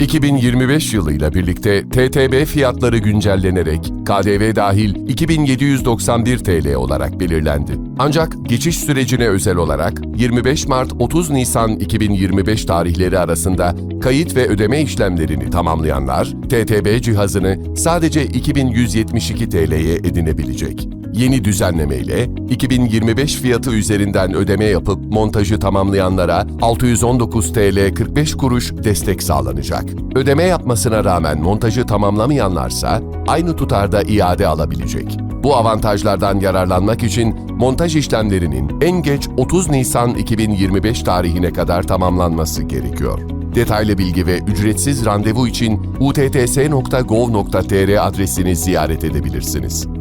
2025 yılıyla birlikte TTB fiyatları güncellenerek KDV dahil 2791 TL olarak belirlendi. Ancak geçiş sürecine özel olarak 25 Mart 30 Nisan 2025 tarihleri arasında kayıt ve ödeme işlemlerini tamamlayanlar TTB cihazını sadece 2172 TL'ye edinebilecek. Yeni düzenlemeyle 2025 fiyatı üzerinden ödeme yapıp montajı tamamlayanlara 619 TL 45 kuruş destek sağlanacak. Ödeme yapmasına rağmen montajı tamamlamayanlarsa aynı tutarda iade alabilecek. Bu avantajlardan yararlanmak için montaj işlemlerinin en geç 30 Nisan 2025 tarihine kadar tamamlanması gerekiyor. Detaylı bilgi ve ücretsiz randevu için utts.gov.tr adresini ziyaret edebilirsiniz.